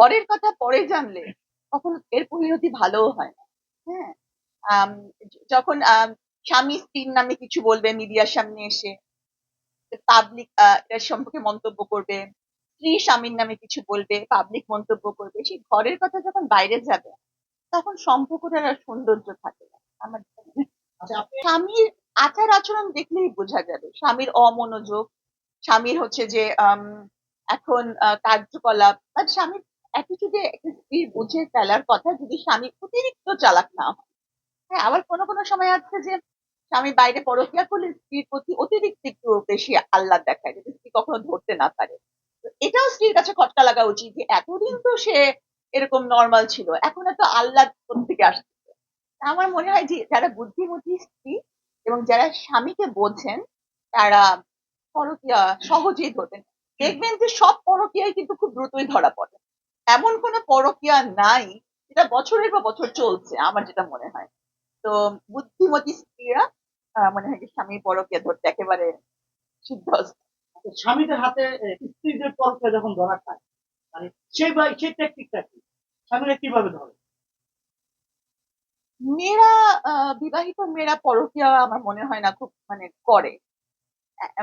ঘরের কথা পরে জানলে তখন এর পরিণতি ভালোও হয় না। হ্যাঁ? যখন স্বামী স্ত্রীর নামে কিছু বলবে মিডিয়ার সামনে এসে পাবলিক এর সম্পর্কে মন্তব্য করবে স্ত্রী স্বামীর নামে কিছু বলবে পাবলিক মন্তব্য করবে সেই ঘরের কথা যখন বাইরে যাবে তখন সম্পর্কটার আর সৌন্দর্য থাকে না। আমার। আচ্ছা। স্বামীর আচার আচরণ দেখলেই বোঝা যাবে স্বামীর অমনোযোগ স্বামীর হচ্ছে যে এখন কার্যকলাপ স্বামীর অ্যাটিটিউডে স্ত্রীর বুঝে ফেলার কথা যদি স্বামী অতিরিক্ত চালাক না হয়। হ্যাঁ আবার কোনো কোনো সময় আছে যে স্বামী বাইরে পরকিয়া করলে স্ত্রীর প্রতি অতিরিক্ত একটু বেশি আহ্লাদ দেখায়, যাতে স্ত্রী কখনো ধরতে না পারে। এটাও স্ত্রীর কাছে খটকা লাগা উচিত যে এতদিন তো সে এরকম নর্মাল ছিল, এখন এত আহ্লাদ থেকে আসছে। আমার মনে হয় যে যারা বুদ্ধিমতী স্ত্রী এবং যারা স্বামীকে বোঝেন, তারা পরকিয়া সহজেই ধরবেন। দেখবেন যে সব পরকিয়াই কিন্তু খুব দ্রুতই ধরা পড়ে। এমন কোনো পরকিয়া নাই যেটা বছরের পর বছর চলছে আমার যেটা মনে হয়। তো বুদ্ধিমতী স্ত্রীরা মনে হয় যে স্বামী পরকিয়া ধরতে একেবারে সিদ্ধহস্ত স্বামীদের হাতে স্ত্রীদের পরকে যখন ধরা খায় মানে সেই বা- সেই টেকনিকটা কি? স্বামীরা কীভাবে ধরে? মেয়েরা আহ, বিবাহিত মেয়েরা পরকিয়া আমার মনে হয় না খুব মানে করে।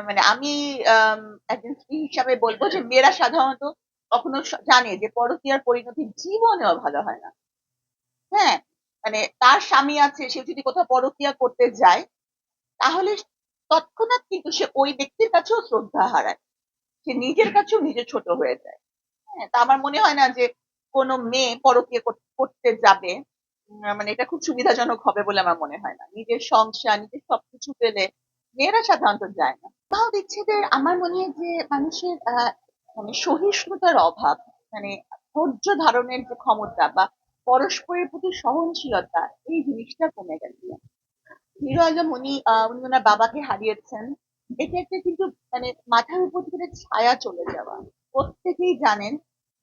মানে আমি আম, একজন স্ত্রী হিসাবে বলব যে মেয়েরা সাধারণত কখনো জানে যে পরকিয়ার পরিণতি জীবনেও ভালো হয় না। হ্যাঁ মানে তার স্বামী আছে, সে যদি কোথাও পরকিয়া করতে যায়, তাহলে তৎক্ষণাৎ কিন্তু সে ওই ব্যক্তির কাছেও শ্রদ্ধা হারায়। সে নিজের কাছেও নিজে ছোট হয়ে যায়। হ্যাঁ তা আমার মনে হয় না যে কোনো মেয়ে পরকিয়া করতে যাবে। মানে এটা খুব সুবিধাজনক হবে বলে আমার মনে হয় না। নিজের সংসার, নিজের সবকিছু পেলে মেয়েরা সাধারণত যায় না। বিবাহ যে আমার মনে হয় যে মানুষের মানে সহিষ্ণুতার অভাব মানে ধৈর্য ধারণের যে ক্ষমতা বা পরস্পরের প্রতি সহনশীলতা, এই জিনিসটা কমে গেছে। হিরো আলম উনি উনি ওনার বাবাকে হারিয়েছেন। এটা একটা কিন্তু মানে মাথার উপর থেকে ছায়া চলে যাওয়া। প্রত্যেকেই জানেন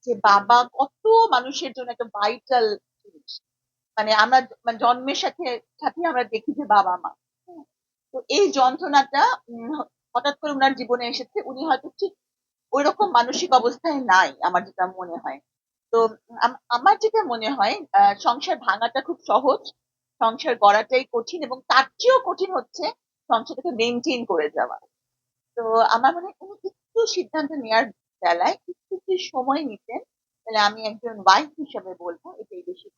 যে বাবা কত মানুষের জন্য একটা ভাইটাল জিনিস। মানে আমরা মানে জন্মের সাথে সাথে আমরা দেখি যে বাবা মা। তো এই যন্ত্রণাটা হঠাৎ করে ওনার জীবনে এসেছে। উনি হয়তো ঠিক ওই রকম মানসিক অবস্থায় নাই, আমার যেটা মনে হয়। তো আমার যেটা মনে হয় সংসার ভাঙাটা খুব সহজ, সংসার গড়াটাই কঠিন এবং তার চেয়েও কঠিন হচ্ছে সংসারটাকে মেনটেন করে যাওয়া। তো আমার মনে হয় উনি একটু সিদ্ধান্ত নেওয়ার বেলায় একটু সময় নিতেন, তাহলে আমি একজন ওয়াইফ হিসেবে বলব, এটাই বেশি